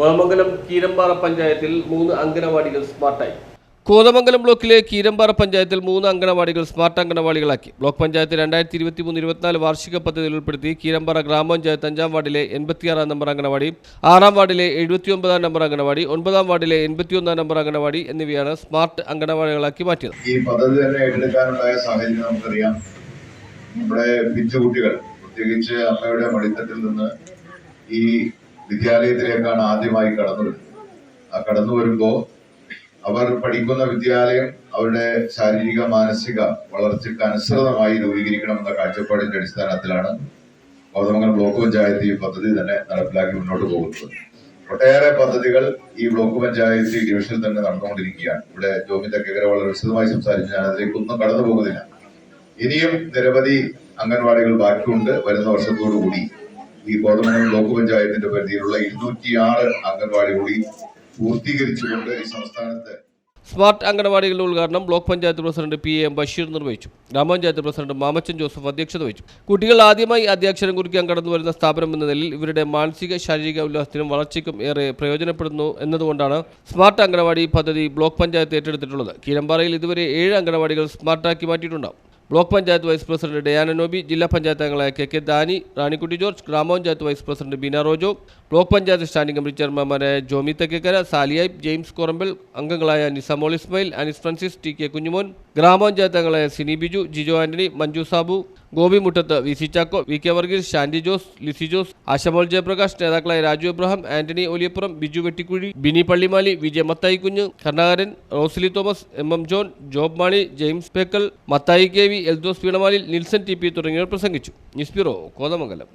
Kothamangalam Keerampara പഞ്ചായത്തിൽ മൂന്ന് അംഗനവാടികൾ സ്മാർട്ടായി. കോതമംഗലം ബ്ലോക്കിലെ കീരമ്പാറ പഞ്ചായത്തിൽ മൂന്ന് അംഗനവാടികൾ സ്മാർട്ട് അംഗനവാടികളാക്കി. ബ്ലോക്ക് പഞ്ചായത്ത് രണ്ടായിരത്തി ഇരുപത്തി മൂന്ന് ഇരുപത്തിനാല് വാർഷിക പദ്ധതിയിൽ ഉൾപ്പെടുത്തി കീരമ്പാറ ഗ്രാമപഞ്ചായത്ത് അഞ്ചാം വാർഡിലെ എൺപത്തിയാറാം നമ്പർ അംഗനവാടി ആറാം വാർഡിലെ എഴുപത്തിയൊമ്പതാം നമ്പർ അംഗനവാടി ഒൻപതാം വാർഡിലെ എൺപത്തിയൊന്നാം നമ്പർ അംഗനവാടി എന്നിവയാണ് സ്മാർട്ട് അംഗനവാടികളാക്കി മാറ്റിയത്. ഈ പദ്ധതി തന്നെ ഏറ്റെടുക്കാനുണ്ടായ സാഹചര്യം നമുക്കറിയാം. നമ്മുടെ പിഞ്ചുകുട്ടികൾ പ്രത്യേകിച്ച് അമ്മയുടെ മടിത്തട്ടിൽ നിന്ന് ഈ വിദ്യാലയത്തിലേക്കാണ് ആദ്യമായി കടന്നു വരുന്നത് ആ കടന്നു വരുമ്പോൾ അവർ പഠിക്കുന്ന വിദ്യാലയം അവരുടെ ശാരീരിക മാനസിക വളർച്ചയ്ക്ക് അനുസൃതമായി രൂപീകരിക്കണമെന്ന കാഴ്ചപ്പാടിന്റെ അടിസ്ഥാനത്തിലാണ് കോതമംഗലം ബ്ലോക്ക് പഞ്ചായത്ത് ഈ പദ്ധതി തന്നെ നടപ്പിലാക്കി മുന്നോട്ട് പോകുന്നത്. ഒട്ടേറെ പദ്ധതികൾ ഈ ബ്ലോക്ക് പഞ്ചായത്ത് ഡിവിഷനിൽ തന്നെ നടന്നുകൊണ്ടിരിക്കുകയാണ്. ഇവിടെ ജോമി തെക്കേക്കര വളരെ വിശദമായി സംസാരിച്ചു. ഞാൻ അതിലേക്ക് ഒന്നും കടന്നു പോകുന്നില്ല. ഇനിയും നിരവധി അംഗൻവാടികൾ ബാക്കിയുണ്ട്. വരുന്ന വർഷത്തോടു കൂടി ഈ കോതമംഗലം ബ്ലോക്ക് പഞ്ചായത്തിന്റെ പരിധിയിലുള്ള ഇരുന്നൂറ്റിയാറ് അംഗൻവാടി കൂടി പൂർത്തീകരിച്ചുകൊണ്ട് ഈ സംസ്ഥാനത്ത് സ്മാർട്ട് അംഗനവാടികളുടെ ഉദ്ഘാടനം block panchayat president P M Basheer നിർവഹിച്ചു. ഗ്രാമപഞ്ചായത്ത് പ്രസിഡന്റ് മാമച്ചൻ ജോസഫ് അധ്യക്ഷത വഹിച്ചു. കുട്ടികൾ ആദ്യമായി അധ്യക്ഷരം കുറിക്കാൻ കടന്നു വരുന്ന സ്ഥാപനം എന്ന നിലയിൽ ഇവരുടെ മാനസിക ശാരീരിക ഉല്ലാസത്തിനും വളർച്ചയ്ക്കും ഏറെ പ്രയോജനപ്പെടുന്നു എന്നതുകൊണ്ടാണ് സ്മാർട്ട് അംഗനവാടി പദ്ധതി ബ്ലോക്ക് പഞ്ചായത്ത് ഏറ്റെടുത്തിട്ടുള്ളത്. കീരമ്പാറയിൽ ഇതുവരെ ഏഴ് അംഗനവാടികൾ സ്മാർട്ടാക്കി മാറ്റിയിട്ടുണ്ടാവും. Block panchayat vice president Diana Nobi ജില്ലാ പഞ്ചായത്ത് അംഗങ്ങളായ K K Dani Ranikutty George grama panchayat vice president Beena Rojo block panchayat standing committee ചെയർമാൻമാരായ Jomy Thekkekara സാലിയായി ജെയിംസ് കോറമ്പൽ അംഗങ്ങളായ നിസമോൾ ഇസ്മയിൽ അനിസ് ഫ്രാൻസിസ് ടി കെ കുഞ്ഞുമോൻ ഗ്രാമപഞ്ചായത്ത് അംഗങ്ങളായ Sini Biju Jijo Antony Manju Sabu Gopi Muttath V C Chacko V K Varghese Shandy Jose Lissy Jose Ashamol Jayaprakash നേതാക്കളായ Raju Abraham Antony Oliyappuram Biju Vettikuzhi Bini Pallimali Vijay Mathai Kunju Karnakaran Rosily Thomas M M John Job Mani James Pekkal Mathai K V Eldhose Peenamalil Nilson T P തുടങ്ങിയവർ പ്രസംഗിച്ചു. News bureau Kothamangalam.